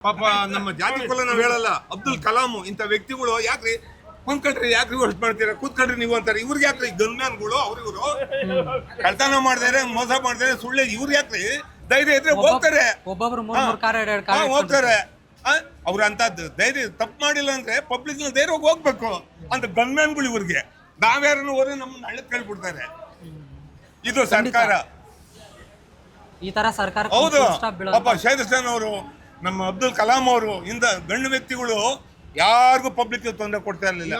ಪಾಪ ನಮ್ಮ ಜಾತಿ ಕುಲ ನಾವು ಹೇಳಲ್ಲ. ಅಬ್ದುಲ್ ಕಲಾಂ ಇಂಥ ವ್ಯಕ್ತಿಗಳು ಯಾಕ್ರಿ? ಕುಂತ್ಕೊಂಡ್ರಿ ಯಾಕ್ರಿ ವರ್ಷ ಮಾಡ್ತೀರಾ? ಕೂತ್ಕೊಂಡ್ರಿ ನೀವು ಅಂತಾರೆ. ಇವ್ರಿಗೆ ಯಾಕ್ರಿ? ಗನ್ಮ್ಯಾನ್ಗಳು ಅವ್ರಿವ್ರು ಕಳ್ತನ ಮಾಡ್ತಾರೆ ಮೋಸ ಮಾಡ್ತಾರೆ ಸುಳ್ಳೆ ಇವ್ರಿಗೆ ಯಾಕ್ರಿ? ಧೈರ್ಯ ಇದ್ರೆ ಹೋಗ್ತಾರೆ. ಒಬ್ಬೊಬ್ರು ಮೂರ್ ಮೂರ್ ಕಾರ್ ಎರಡು ಹಾ, ಕಾರ್ ಹೋಗ್ತಾರೆ. ಅವ್ರ ಅಂತ ಧೈರ್ಯ ತಪ್ಪು ಮಾಡಿಲ್ಲ ಅಂದ್ರೆ ಪಬ್ಲಿಕ್ ಧೈರ್ಯ ಹೋಗ್ಬೇಕು ಅಂತ ಗನ್ಮ್ಯಾನ್ಗಳು ಇವ್ರಿಗೆ. ನಾವ್ಯಾರನ್ನು ಹೋದ್ರೆ ನಮ್ಮನ್ನ ಹಳ್ಳಿ ಕೇಳ್ಬಿಡ್ತಾರೆ. ಇದು ಸರ್ಕಾರ. ಈ ತರ ಸರ್ಕಾರ ಹೌದು. ಪಾಪ ಶೈದಸ್ತಾನ್ ಅವರು ನಮ್ಮ ಅಬ್ದುಲ್ ಕಲಾಂ ಅವರು ಇಂದ ಗಣ್ಯ ವ್ಯಕ್ತಿಗಳು ಯಾರಿಗೂ ಪಬ್ಲಿಕ್ ತೊಂದರೆ ಕೊಡ್ತಾ ಇರಲಿಲ್ಲ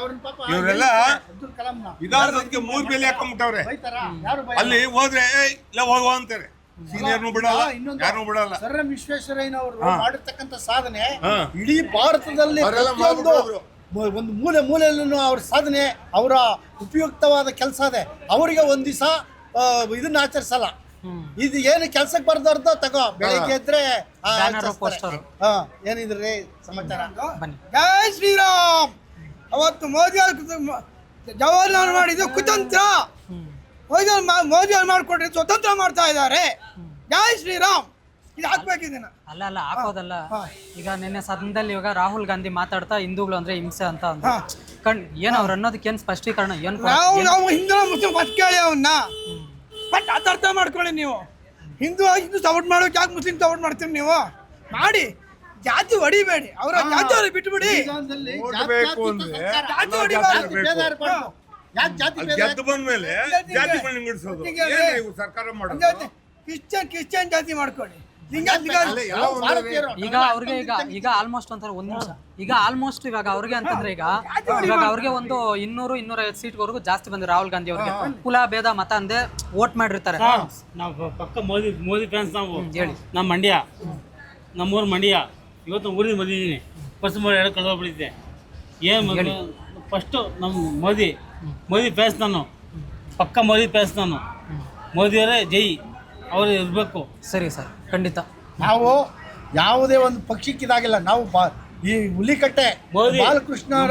ಇವರೆಲ್ಲ ಅಬ್ದುಲ್ ಕಲಾಂನ ವಿಧಾನಸೌಧಕ್ಕೆ ಮೂರ್ ಬೇಲಿ ಹಾಕೊಂಡ್ಬಿಟ್ಟವ್ರೆ ಅಲ್ಲಿ ಹೋದ್ರೆ "ಏಯ್, ಇಲ್ಲ ಹೋಗುವ ಅಂತಾರೆ ಸೀನಿಯರ್ನು ಬಿಡಲ್ಲ ಇನ್ನೊಂದು ಯಾರನ್ನೂ ಬಿಡಲ್ಲ ಸರ್ ಎಂ ವಿಶ್ವೇಶ್ವರಯ್ಯನವರು. ಮಾಡಿರ್ತಕ್ಕಂಥ ಸಾಧನೆ. ಇಡೀ ಭಾರತದಲ್ಲಿ. ಒಂದು ಮೂಲೆ ಮೂಲೆಯಲ್ಲೂ ಅವ್ರ ಸಾಧನೆ ಅವರ ಉಪಯುಕ್ತವಾದ ಕೆಲಸ ಅದೇ ಅವರಿಗೆ ಒಂದ್ ದಿವಸ ಇದನ್ನ ಆಚರಿಸಲ್ಲ. ಇದು ಏನು ಕೆಲ್ಸಕ್ಕೆ ಬರ್ದವ್ರದ್ದು ತಗೋ ಬೆಳಿಗ್ಗೆ ಇದ್ರೆ ಆ, Banner, ಆಚರಿಸ್ತಾರೆ. poster. ಹಾ ಏನಿದ್ರಿ ಸಮಾಚಾರ? ಶ್ರೀರಾಮ್! ಅವತ್ತು ಮೋದಿ ಜವಾಹರ್ಲಾಲ್ ಮಾಡಿದ್ದು ಕುತಂತ್ರ. ಮೋದಿ ಅವ್ರು ಮಾ- ಮೋದಿ ಅವ್ರು ಮಾಡ್ಕೊಟ್ರೆ ಸ್ವತಂತ್ರ ಮಾಡ್ತಾ ಇದ್ದಾರೆ. ಜಯ ಶ್ರೀರಾಮ್! ಇದು ಹಾಕ್ಬೇಕಿದ್ದೀನ ಅಲ್ಲ ಅಲ್ಲ ಹಾಕೋದಲ್ಲ. ಈಗ ನಿನ್ನೆ ಸದನದಲ್ಲಿ ಇವಾಗ ರಾಹುಲ್ ಗಾಂಧಿ ಮಾತಾಡ್ತಾ ಹಿಂದೂಗಳು ಅಂದ್ರೆ ಹಿಂಸೆ ಅಂತ ಅಂದ್ರು. ಕಣ್ ಏನ್ ಅವ್ರು ಅನ್ನೋದಕ್ಕೆ ಏನ್ ಸ್ಪಷ್ಟೀಕರಣ ಏನ್ ಕೊ- ನಾವು ನಾವು ಹಿಂದೂ ಮುಸ್ಲಿಂ ಫಸ್ಟ್ ಕೇಳಿ ಅವನ್ನ ಬಟ್ ಅದು ಅರ್ಥ ಮಾಡ್ಕೊಳ್ಳಿ ನೀವು. ಹಿಂದೂ ಹಿಂದೂ ಸಪೋರ್ಟ್ ಮಾಡೋಕೆ ಯಾಕೆ ಮುಸ್ಲಿಂ ಸಪೋರ್ಟ್ ಮಾಡ್ತೀರಿ ನೀವು? ಮಾಡಿ. ಜಾತಿ ಹೊಡಿಬೇಡಿ. ಅವರ ಜಾತಿ ಅವ್ರಿಗೆ ಬಿಟ್ಬಿಡಿ. ಓಟ್ ಜಾತಿ- ಬೇಕು? ಜಾತಿ ಅಂದ್ರೆ ಸರ್ಕಾರ. ಜಾತಿ ಹೊಡಿಬಾರ್ದು. ಗೆದ್ದು ಬಂದ್ಮೇಲೆ ಮಾಡೋದು? ಜಾತಿ ಕ್ರಿಶ್ಚಿಯನ್ ಕ್ರಿಶ್ಚಿಯನ್ ಜಾತಿ ಮಾಡ್ಕೊಳ್ಳಿ. ಈಗ ಅವ್ರಿಗೆ ಈಗ ಈಗ ಆಲ್ಮೋಸ್ಟ್ ಅಂತಾರೆ ಒಂದ್ ನಿಮಿಷ. ಈಗ ಆಲ್ಮೋಸ್ಟ್ ಇವಾಗ ಅವ್ರಿಗೆ ಅಂತಂದ್ರೆ ಈಗ ಇವಾಗ ಅವ್ರಿಗೆ ಒಂದು ಇನ್ನೂರು ಇನ್ನೂರ ಐವತ್ತು ಸೀಟ್ವರೆಗೂ ಜಾಸ್ತಿ ಬಂದಿದೆ ರಾಹುಲ್ ಗಾಂಧಿ ಅವ್ರಿಗೆ. ಕುಲ ಭೇದ ಮತ ಅಂದೆ ವೋಟ್ ಮಾಡಿರ್ತಾರೆ. ನಾವು ಪಕ್ಕ ಮೋದಿ ಮೋದಿ ಫ್ಯಾನ್ಸ್ ನಾವು. ಹೇಳಿ. ನಮ್ಮ ಮಂಡ್ಯ. ನಮ್ಮೂರು ಮಂಡ್ಯ. ಇವತ್ತು ಊರಿಗೆ ಬಂದಿದ್ದೀನಿ. ಫಸ್ಟ್ ಮಾಡಿ ಎರಡು ಕಳೆದೋಗ್ಬಿಟ್ಟಿದ್ದೆ ಏನು ಫಸ್ಟು ನಮ್ಮ ಮೋದಿ. ಮೋದಿ ಫ್ಯಾನ್ಸ್ ನಾನು. ಪಕ್ಕ ಮೋದಿ ಫ್ಯಾನ್ಸ್ ನಾನು. ಮೋದಿಯವರೇ ಜೈ. ಅವರು ಇರಬೇಕು. ಸರಿ ಸರ್ ಖಂಡಿತ. ನಾವು ಯಾವುದೇ ಒಂದು ಪಕ್ಷಕ್ಕೆ ಇದಾಗಿಲ್ಲ. ನಾವು ಬಾ- ಈ ಹುಲಿಕಟ್ಟೆ ಮೋದಿ. ಬಾಲಕೃಷ್ಣರ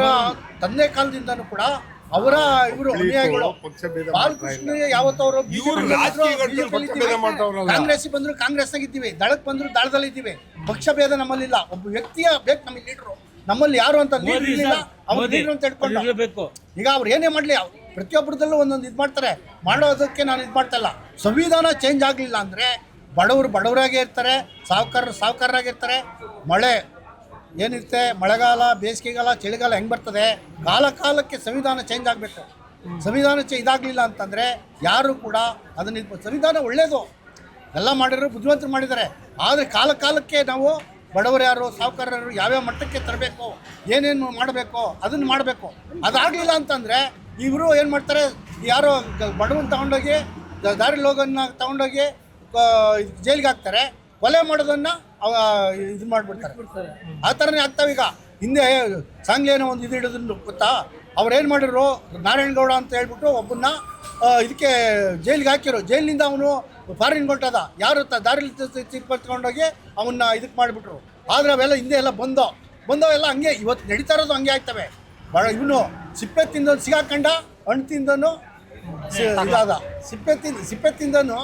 ತಂದೆ ಕಾಲದಿಂದನೂ ಕೂಡ ಅವರ ಇವರು ಅನುಯಾಯಿಗಳು. ಬಾಲಕೃಷ್ಣ ಯಾವತ್ತವರು ಇವ್ರು ರಾಜಕೀಯಗಳು ಪಕ್ಷ ಭೇದ ಮಾಡ್ತಾವ್ರಲ್ಲ. ಕಾಂಗ್ರೆಸ್ ಬಂದ್ರು ಕಾಂಗ್ರೆಸ್ ಇದ್ದೀವಿ. ದಳಕ್ ಬಂದ್ರು ದಳದಲ್ಲಿ ಇದ್ದೀವಿ ಪಕ್ಷ ಭೇದ ನಮ್ಮಲ್ಲಿಲ್ಲ. ಒಬ್ಬ ವ್ಯಕ್ತಿಯ ಬೇಕು ನಮಗೆ ಲೀಡರ್. ನಮ್ಮಲ್ಲಿ ಯಾರು ಅಂತ ಲೀಡರ್ ಇಲ್ಲ. ಸರ್, ಅವ್ರು ಮೋದಿ ಅಂತ ಹೇಳ್ಕೊಂಡು. ಇರಬೇಕು. ಈಗ ಅವ್ರು ಏನೇ ಮಾಡಲಿ ಪ್ರತಿಯೊಬ್ಬರದಲ್ಲೂ ಒಂದೊಂದು ಇದು ಮಾಡ್ತಾರೆ. ಮಾಡೋದಕ್ಕೆ ನಾನು ಇದು ಮಾಡ್ತಾ ಇಲ್ಲ. ಸಂವಿಧಾನ ಚೇಂಜ್ ಆಗಲಿಲ್ಲ ಅಂದರೆ ಬಡವರು ಬಡವರಾಗೇ ಇರ್ತಾರೆ ಸಾಹುಕಾರರು ಸಾಹುಕಾರರಾಗಿರ್ತಾರೆ ಮಳೆ ಏನಿರುತ್ತೆ? ಮಳೆಗಾಲ, ಬೇಸಿಗೆಗಾಲ, ಚಳಿಗಾಲ ಹೆಂಗೆ ಬರ್ತದೆ? ಕಾಲ ಕಾಲಕ್ಕೆ ಸಂವಿಧಾನ ಚೇಂಜ್ ಆಗಬೇಕು. ಸಂವಿಧಾನ ಚೇ ಇದಾಗಲಿಲ್ಲ ಅಂತಂದರೆ ಯಾರು ಕೂಡ ಅದನ್ನ ಸಂವಿಧಾನ ಒಳ್ಳೆಯದು ಎಲ್ಲ ಮಾಡಿರೋ ಬುದ್ಧಿವಂತರು ಮಾಡಿದ್ದಾರೆ. ಆದರೆ ಕಾಲ ಕಾಲಕ್ಕೆ ನಾವು ಬಡವರು ಯಾರು ಸಾಹುಕಾರರು ಯಾವ್ಯಾವ ಮಟ್ಟಕ್ಕೆ ತರಬೇಕು, ಏನೇನು ಮಾಡಬೇಕು, ಅದನ್ನು ಮಾಡಬೇಕು. ಅದಾಗಲಿಲ್ಲ ಅಂತಂದರೆ ಇವರು ಏನು ಮಾಡ್ತಾರೆ, ಯಾರೋ ಬಡವನ್ನ ಬಡವನ್ ತಗೊಂಡೋಗಿ ದಾರಿ ಲೋಗನ್ನ ತಗೊಂಡೋಗಿ ಜೈಲಿಗೆ ಹಾಕ್ತಾರೆ. ಕೊಲೆ ಮಾಡೋದನ್ನು ಅವ ಇದು ಮಾಡಿಬಿಡ್ತಾರೆ. ಆ ಥರನೇ ಆಗ್ತಾವೆ ಈಗ. ಹಿಂದೆ ಸಾಂಗ್ಲಿಯನ ಒಂದು ಇದು ಹಿಡಿದ್ರು ಗೊತ್ತಾ? ಅವ್ರು ಏನು ಮಾಡಿದ್ರು ನಾರಾಯಣಗೌಡ ಅಂತ ಹೇಳ್ಬಿಟ್ಟು ಒಬ್ಬನ್ನ ಇದಕ್ಕೆ ಜೈಲಿಗೆ ಹಾಕಿರೋ ಜೈಲಿನಿಂದ ಅವನು ಫಾರಿನ್ ಹೊಂಟದ ಯಾರು ತ ದಾರಿಲಿ ತಗೊಂಡೋಗಿ ಅವನ್ನ ಇದಕ್ಕೆ ಮಾಡಿಬಿಟ್ರು. ಆದರೆ ಅವೆಲ್ಲ ಹಿಂದೆ ಎಲ್ಲ ಬಂದೋ ಬಂದವೆಲ್ಲ ಹಂಗೆ. ಇವತ್ತು ನಡೀತಾ ಇರೋದು ಹಂಗೆ ಆಗ್ತವೆ. ಭಾಳ ಇವನು ಸಿಪ್ಪೆ ತಿಂದನು ಸಿಗಾಕಂಡ ಹಣ್ಣು ತಿಂದನು ಸಿ- ಇದಾದ. ಸಿಪ್ಪೆ ತಿಂದ ಸಿಪ್ಪೆ ತಿಂದನು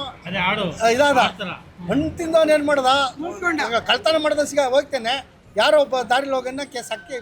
ಇದಾದ. ಹಣ್ಣು ತಿಂದವನು ಏನು ಮಾಡ್ದ? ಈಗ ಕಳ್ತನ ಮಾಡ್ದ ಸಿಗ ಹೋಗ್ತೇನೆ. ಯಾರೋ ಒಬ್ಬ ದಾರಿಲಿ ಹೋಗನ್ನ ಕೇಸ್ ಹಾಕಿ